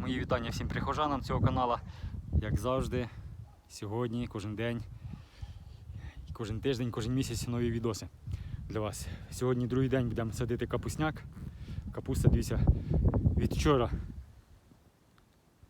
Мої вітання всім прихожанам цього каналу. Як завжди, сьогодні, кожен день, кожен тиждень, кожен місяць нові відоси для вас. Сьогодні другий день будемо садити капусняк. Капуста, дивіться, від вчора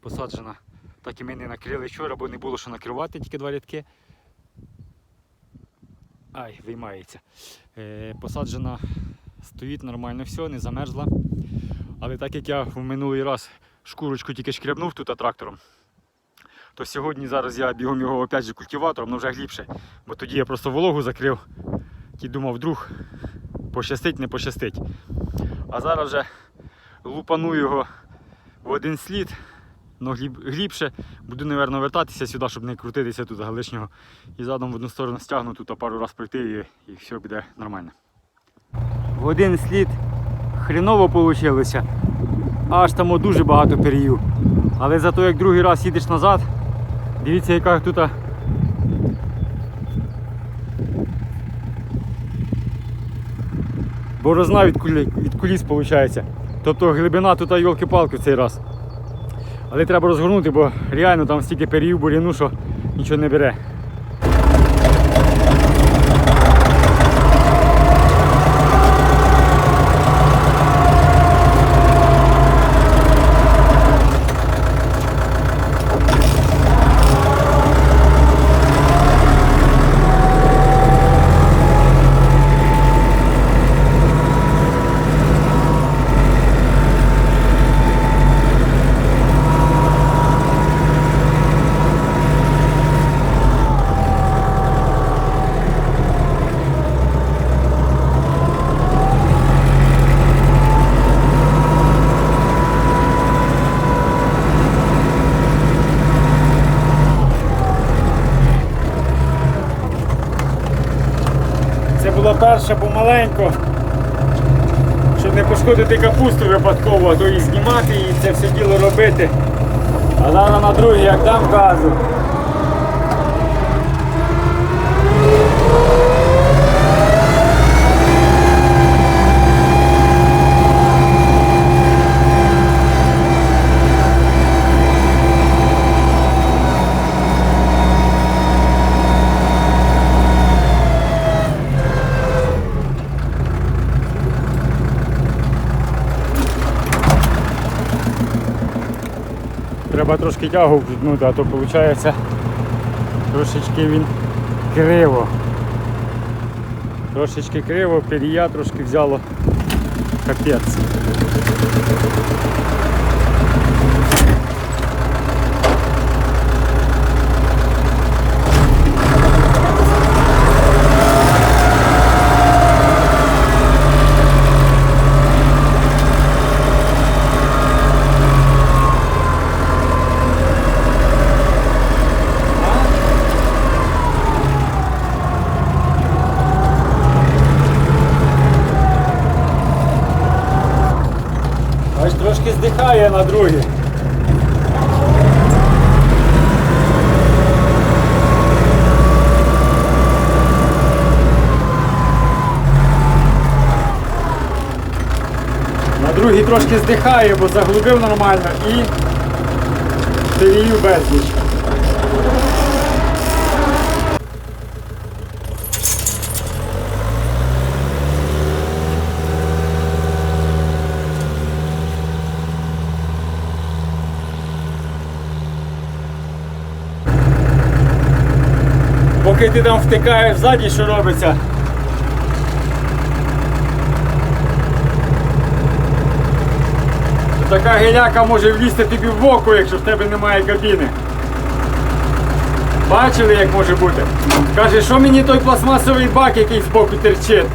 посаджена. Так і ми не накрили вчора, бо не було що накривати, тільки два рядки. Ай, виймається. Е, посаджена, стоїть нормально все, не замерзла. Але так як я в минулий раз шкурочку тільки шкрябнув тут трактором, то сьогодні зараз я бігом його опять же культиватором, але вже глибше. Бо тоді я просто вологу закрив і думав, вдруг пощастить, не пощастить. А зараз вже лупану його в один слід, глиб, глибше. Буду, мабуть, вертатися сюди, щоб не крутитися тут лишнього. І задом в одну сторону стягну тут пару разів пройти і, і все буде нормально. В один слід хреново вийшло. Аж там дуже багато перію. Але зато як другий раз їдеш назад, дивіться яка тут. Борозна від, кулі, від куліс виходить. Тобто глибина тут йолки-палки в цей раз. Але треба розгорнути, бо реально там стільки періїв буряну, що нічого не бере. Це була перша помаленько, щоб не пошкодити капусту випадково, а то і знімати і це все діло робити. А зараз на другий, як дам газу. Треба трошки тягу вдягнути, а то виходить трошечки він криво. Трошечки криво, пір'я трошки взяло капець. Трошки на другі. На другий трошки здихає, бо заглубив нормально і перію безліч. Поки ти там втикаєш ззаді, що робиться. Така геляка може влізти тобі в око, якщо в тебе немає кабіни. Бачили, як може бути? Каже, що мені той пластмасовий бак, який збоку терчить.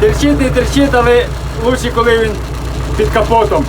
Терчить не терчить, але краще, коли він під капотом.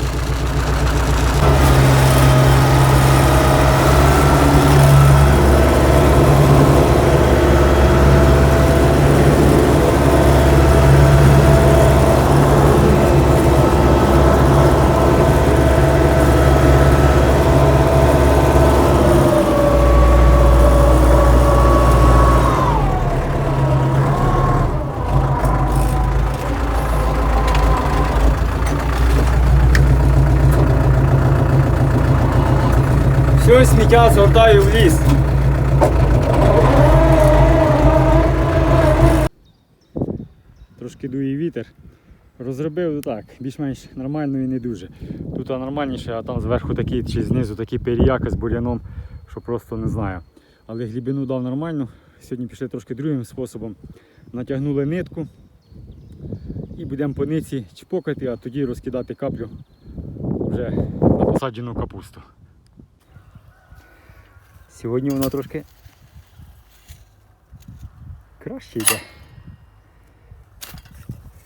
Все сміття згортаю в ліс. Трошки дує вітер. Розробив так, більш-менш нормально і не дуже. Тут нормальніше, а там зверху такий чи знизу такий періяка з бур'яном, що просто не знаю. Але глибину дав нормально. Сьогодні пішли трошки другим способом. Натягнули нитку і будемо по ниці чпокати, а тоді розкидати каплю вже на посаджену капусту. Сьогодні воно трошки краще йде.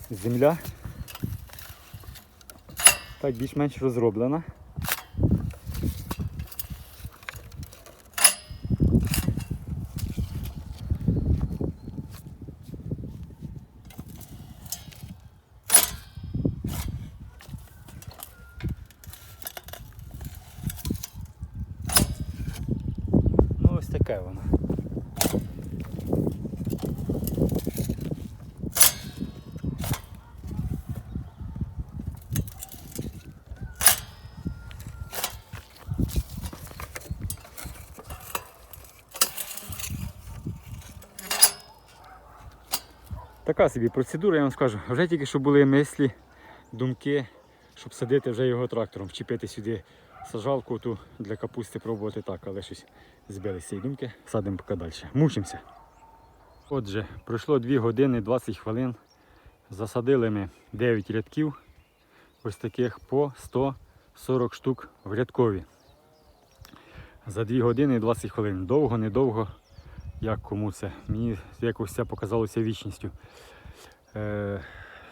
Земля так більш-менш розроблена. Ну ось таке воно. Така собі процедура, я вам скажу. Вже тільки що були мислі, думки, щоб садити вже його трактором, вчепити сюди сажалку ту для капусти пробувати так, але щось збилися з цієї думки. Садимо поки далі. Мучимося. Отже, пройшло 2 години 20 хвилин. Засадили ми 9 рядків, ось таких по 140 штук в рядкові. За 2 години 20 хвилин. Довго, недовго, як кому це. Мені якось це показалося вічністю.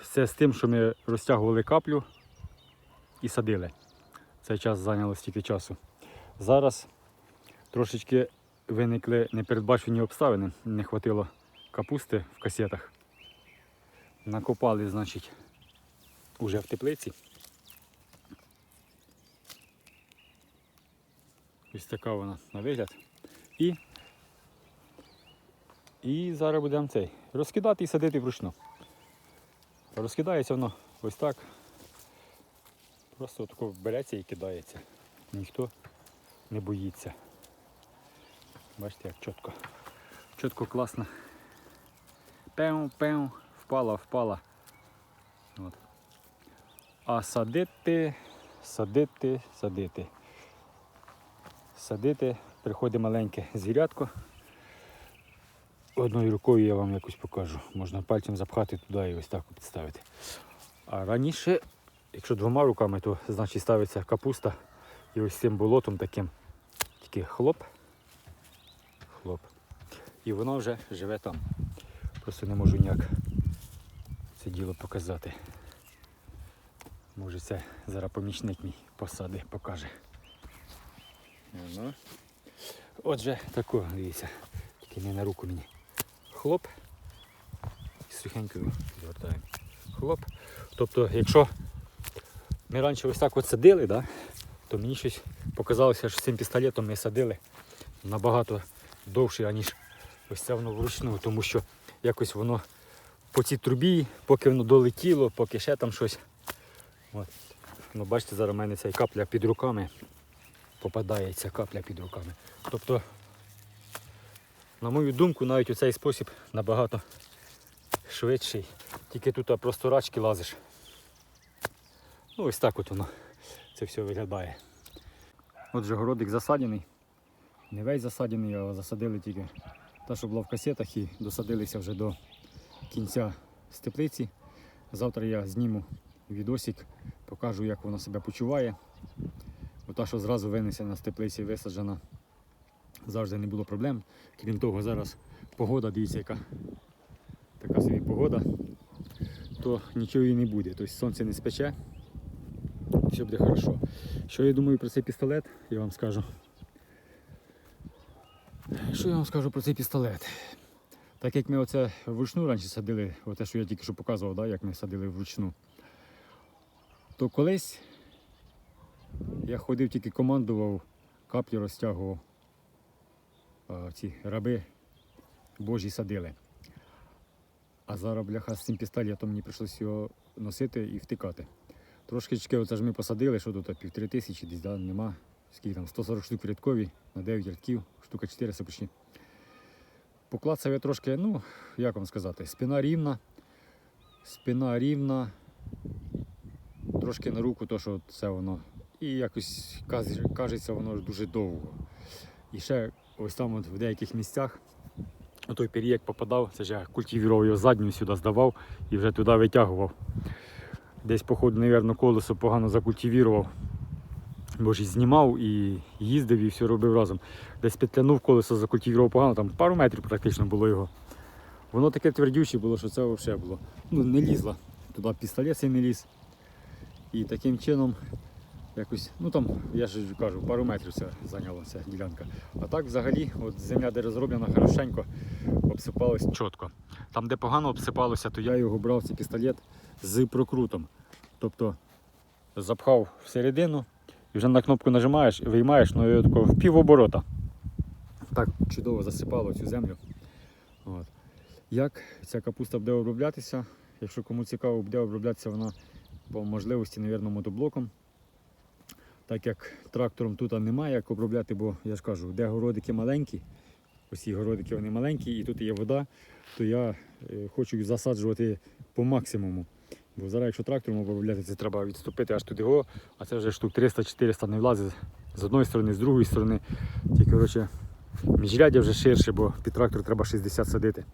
Це з тим, що ми розтягували каплю і садили. Цей час зайняло стільки часу. Зараз трошечки виникли непередбачені обставини. Не хватило капусти в касетах. Накопали, значить, уже в теплиці. Ось така вона на вигляд. І, і зараз будемо цей розкидати і садити вручну. Розкидається воно ось так. Просто тако береться і кидається. Ніхто не боїться. Бачите, як чітко. Чітко класно. Пеу, пеу, впала, впала. От. А садити, садити, садити. Садити, приходить маленьке звірятко. Одною рукою я вам якось покажу. Можна пальцем запхати туди і ось так підставити. А раніше Якщо двома руками, то значить ставиться капуста і ось цим болотом таким тільки хлоп, хлоп. І воно вже живе там. Просто не можу ніяк це діло показати. Може це зараз помічник мій посади покаже. Отже, тако, дивіться, тільки не на руку мені. Хлоп. І сухенькою звертаємо. Хлоп. Тобто, якщо ми раніше ось так от садили, да? то мені щось показалося, що цим пістолетом ми садили набагато довше, ніж ось це воно вручну, тому що якось воно по цій трубі, поки воно долетіло, поки ще там щось. От. Ну, бачите, зараз в мене ця капля під руками. Попадає ця капля під руками. Тобто, на мою думку, навіть у цей спосіб набагато швидший. Тільки тут просто рачки лазиш. Ну ось так от воно це все виглядає. Отже, городик засадений. Не весь засадений, а засадили тільки те, що було в касетах і досадилися вже до кінця з теплиці. Завтра я зніму відосик, покажу, як воно себе почуває. Бо та, що зразу винесена з теплиці, висаджена, завжди не було проблем. Крім того, зараз погода, дивіться, яка така собі погода, то нічого і не буде. Тобто сонце не спече, все буде хорошо. Що я думаю про цей пістолет, я вам скажу. Що я вам скажу про цей пістолет? Так як ми оце вручну раніше садили, оте, що я тільки що показував, да, як ми садили вручну, то колись я ходив тільки командував, каплі розтягував, ці раби божі садили. А зараз, бляха, з цим пістолетом мені прийшлося його носити і втикати. Трошки оце ж ми посадили, що тут півтори тисячі, десь да, нема. скільки там, 140 штук рядкові, на 9 рядків, штука 400 почти. Поклацав я трошки, ну, як вам сказати, спина рівна, спина рівна, трошки на руку, то що це воно. І якось кажеться, воно дуже довго. І ще ось там от в деяких місцях той перієк попадав, це ж я культивував його задню сюди здавав і вже туди витягував. Десь, походу, мабуть, колесо погано закультивував. Бо ж і знімав, і їздив, і все робив разом. Десь підтягнув колесо, закультивував погано, там пару метрів практично було його. Воно таке твердюче було, що це взагалі було. Ну, не лізло. Туди пістолет цей не ліз. І таким чином якось, ну там, я ж кажу, пару метрів це зайняла ця ділянка. А так взагалі, от земля, де розроблена хорошенько, обсипалась чітко. Там, де погано обсипалося, то я його брав цей пістолет з прокрутом. Тобто запхав всередину і вже на кнопку нажимаєш і виймаєш, ну тако в півоборота. Так чудово засипало цю землю. От. Як ця капуста буде оброблятися? Якщо кому цікаво, буде оброблятися вона по можливості, мабуть, мотоблоком. Так як трактором тут немає як обробляти, бо я ж кажу, де городики маленькі, ці городики вони маленькі, і тут є вода, то я е, хочу засаджувати по максимуму. Бо зараз, якщо трактором обробляти, це треба відступити аж туди, го, а це вже штук 300-400 не влазить з одної сторони, з другої сторони. Тільки коротше, міжряддя вже ширше, бо під трактор треба 60 садити.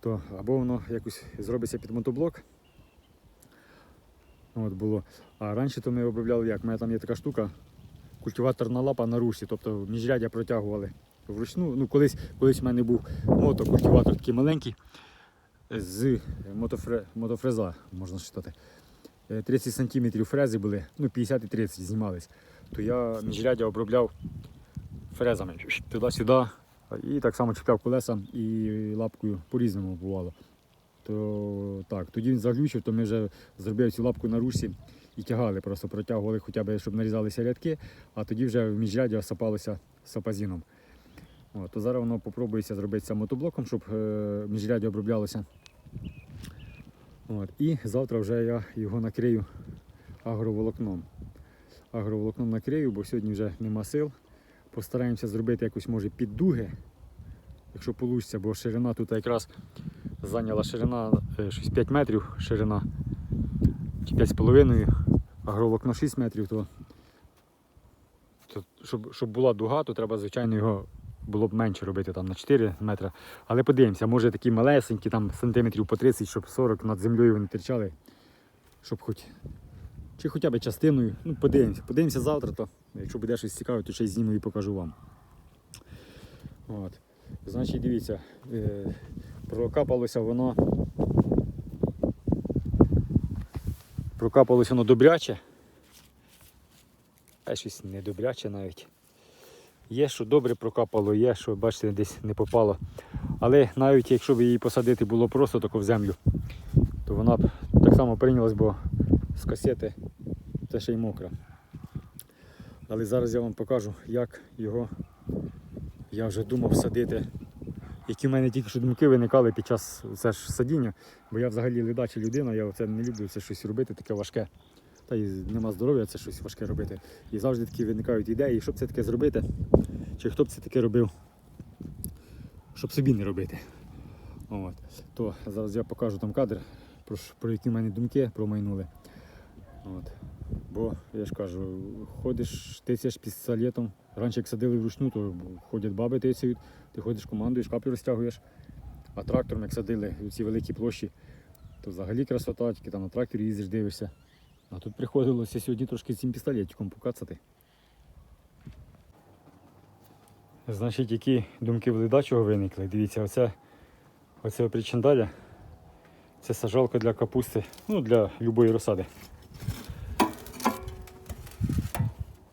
То або воно якось зробиться під мотоблок. От було. А раніше то ми обробляли як? У мене там є така штука, культиваторна лапа на русі, тобто міжряддя протягували вручну. Ну, колись, колись в мене був мотокультиватор такий маленький з мотофре, мотофреза, можна считати. Е, 30 см фрези були, ну 50 і 30 знімались. То я міжряддя обробляв фрезами туди-сюди. І так само чіпляв колеса і лапкою по-різному бувало. То так, тоді він заглючив, то ми вже зробили цю лапку на русі і тягали, просто протягували хоча б, щоб нарізалися рядки, а тоді вже в міжряддя сапалося сапазіном. От, то зараз воно попробується зробити мотоблоком, щоб е, міжряддя оброблялося. От, і завтра вже я його накрию агроволокном. Агроволокном накрию, бо сьогодні вже нема сил. Постараємося зробити якось може під дуги, якщо вийде, бо ширина тут якраз зайняла ширина е, щось 5 метрів, ширина чи 5,5, агроволокно 6 метрів, то, то щоб, щоб була дуга, то треба, звичайно, його було б менше робити там на 4 метри. Але подивимося, може такі малесенькі, там сантиметрів по 30, щоб 40 над землею вони терчали, щоб хоч. Чи хоча б частиною. Ну, подивимося. Подивимося завтра, то якщо буде щось цікаве, то ще й зніму і покажу вам. От. Значить, дивіться, е, прокапалося воно. Прокапалося воно добряче. А щось не добряче навіть. Є, що добре прокапало, є, що бачите, десь не попало. Але навіть якщо б її посадити було просто тако в землю, то вона б так само прийнялась, бо з касети це ще й мокра. Але зараз я вам покажу, як його я вже думав садити. Які в мене тільки що думки виникали під час це ж садіння, бо я взагалі ледача людина, я це не люблю це щось робити, таке важке. Та й нема здоров'я це щось важке робити. І завжди такі виникають ідеї, щоб це таке зробити, чи хто б це таке робив, щоб собі не робити. От. То зараз я покажу там кадр, про, про які в мене думки промайнули. От. Бо я ж кажу, ходиш, тицяш пістолетом. Раніше як садили вручну, то ходять баби тицяють, ти ходиш командуєш, каплю розтягуєш. А трактором, як садили у ці великі площі, то взагалі красота, тільки там на тракторі їздиш, дивишся. А тут приходилося сьогодні трошки цим пістолетиком покацати. Значить, які думки в виникли. Дивіться, оце, оце причандаля. Це сажалка для капусти, ну для любої розсади.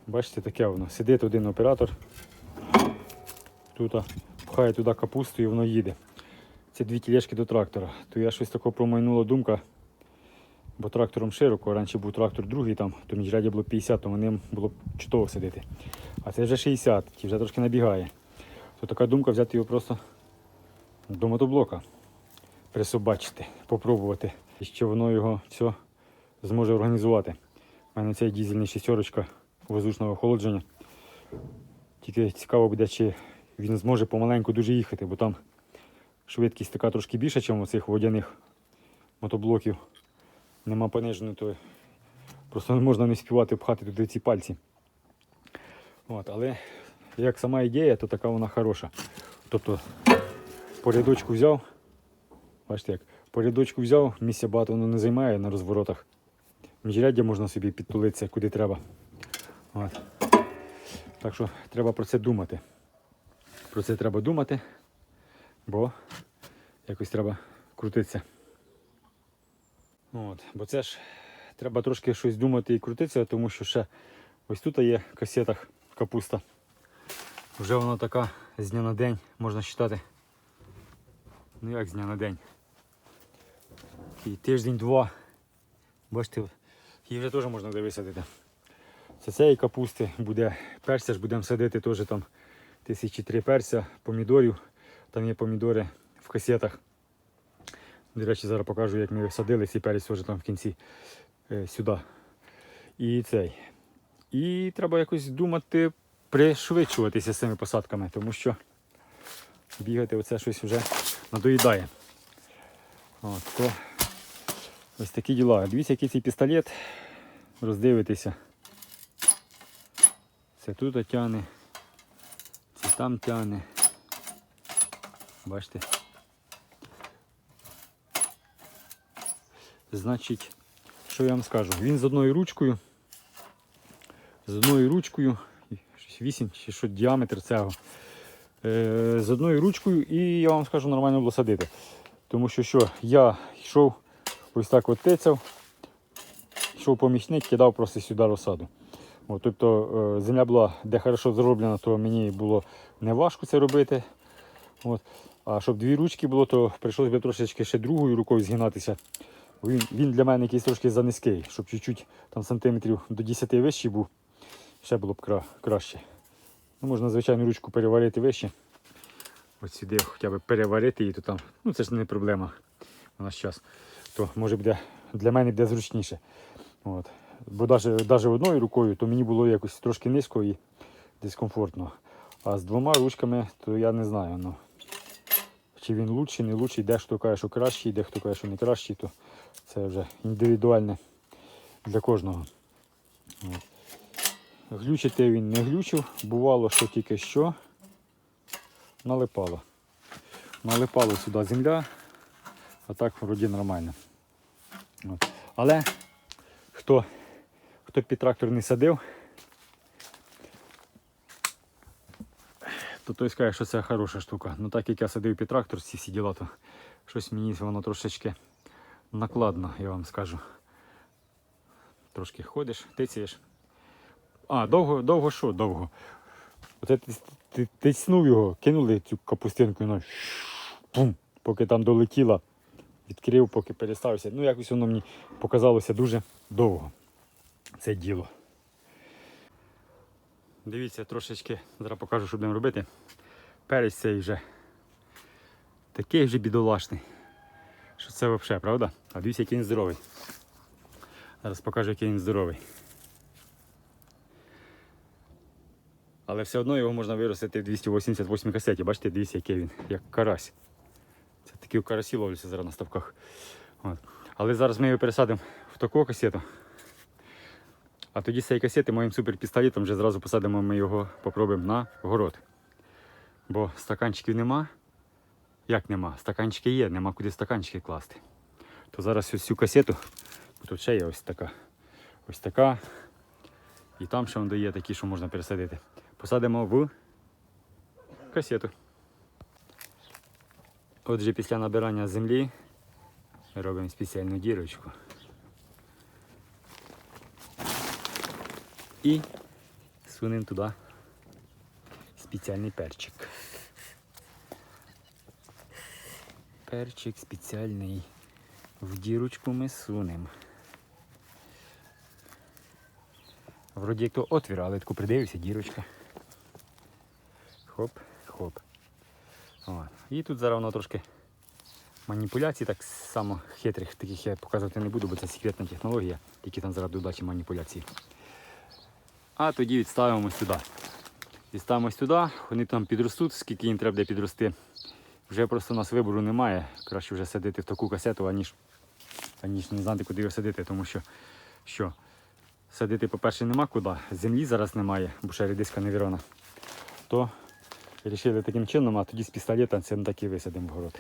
Бачите, таке воно. Сидить один оператор, тут пхає туди капусту і воно їде. Це дві тілешки до трактора. То я щось такого промайнула думка, бо трактором широко, раніше був трактор другий, там, то міжряді було 50, то ним було чудово сидіти. А це вже 60, ті вже трошки набігає. То така думка взяти його просто до мотоблока, присобачити, попробувати, і що воно його все зможе організувати. У мене цей дізельний шістерочка воздушного охолодження. Тільки цікаво буде, чи він зможе помаленьку дуже їхати, бо там швидкість така трошки більша, ніж у цих водяних мотоблоків. Нема пониженої, то просто не можна не співати пхати туди ці пальці. От, але як сама ідея, то така вона хороша. Тобто по рядочку взяв, бачите як, по рядочку взяв, місця багато воно не займає на розворотах. Міжряддя можна собі підтулитися куди треба. От. Так що треба про це думати. Про це треба думати, бо якось треба крутитися. От, бо це ж треба трошки щось думати і крутитися, тому що ще ось тут є в касетах капуста. Вже вона така з дня на день, можна вважати. Ну як з дня на день? І тиждень-два. Бачите, її вже теж можна висадити. Це цієї капусти буде перця ж будемо садити теж там тисячі три перця, помідорів. Там є помідори в касетах. До речі, зараз покажу, як ми садили цей перець теж там в кінці е, сюди. І цей. І треба якось думати, пришвидшуватися з цими посадками, тому що бігати оце щось вже надоїдає. От, то ось такі діла. Дивіться, який цей пістолет. Роздивитися. Це тут тяне, це там тяне. Бачите? Значить, що я вам скажу? Він з одною ручкою. З одною ручкою, 8 чи що діаметр цього. Е, з одною ручкою і я вам скажу нормально було садити. Тому що що, я йшов ось так от тицяв, йшов помічник, кидав просто сюди розсаду. От, тобто е, земля була де хорошо зроблена, то мені було не важко це робити. От. А щоб дві ручки було, то прийшлося б трошечки ще другою рукою згинатися. Він, він для мене якийсь трошки занизький, щоб чуть-чуть там сантиметрів до 10 вищий був, ще було б кра- краще. Ну, можна, звичайно, ручку переварити вище. Ось сюди хоча б переварити її, то там, ну це ж не проблема у нас час. То може буде для мене буде зручніше. От. Бо навіть, навіть одною рукою, то мені було якось трошки низько і дискомфортно. А з двома ручками, то я не знаю. Ну, чи він лучший, не лучший, дехто каже, що кращий, дехто каже, що не кращий, то це вже індивідуальне для кожного. Глючити він не глючив, бувало, що тільки що налипало. Налипало сюди земля, а так вроді нормально. От. Але хто, хто під трактор не садив, то той скаже, що це хороша штука. Ну так як я садив під трактор ці всі діла, то щось мені воно трошечки накладно, я вам скажу. Трошки ходиш, тицяєш. А, довго, довго що? Довго. Оце ти, ти, тиснув його, кинули цю капустинку, і пум, поки там долетіла, відкрив, поки переставився. Ну, якось воно мені показалося дуже довго. Це діло. Дивіться, трошечки, зараз покажу, що будемо робити. Перець цей вже такий вже бідолашний. Що це взагалі, правда? А дивіться, який він здоровий. Зараз покажу, який він здоровий. Але все одно його можна виростити в 288 касеті. Бачите, дивіться, який він, як карась. Це такі карасі ловляться зараз на ставках. От. Але зараз ми його пересадимо в таку касету. А тоді з касети моїм суперпістолетом вже зразу посадимо ми його, попробуємо на город. Бо стаканчиків нема. Як нема? Стаканчики є, нема куди стаканчики класти. То зараз ось цю касету, тут ще є ось така. Ось така. І там ще є такі, що можна пересадити. Посадимо в касету. Отже, після набирання землі робимо спеціальну дірочку. І сунемо туди спеціальний перчик. Перчик спеціальний. В дірочку ми сунемо. Вроді як то отвір, але таку придивився, дірочка. Хоп, хоп. О. І тут зараз воно трошки маніпуляцій, так само хитрих, таких я показувати не буду, бо це секретна технологія, які там зараз додачі маніпуляції. А тоді відставимо сюди. І ставимо сюди, вони там підростуть, скільки їм треба буде підрости. Вже просто у нас вибору немає. Краще вже садити в таку касету, аніж, аніж не знати, куди його садити, тому що, що садити, по-перше, нема куди, землі зараз немає, бо ще редиска не вірона. То вирішили таким чином, а тоді з пістолета це так і висадимо в город.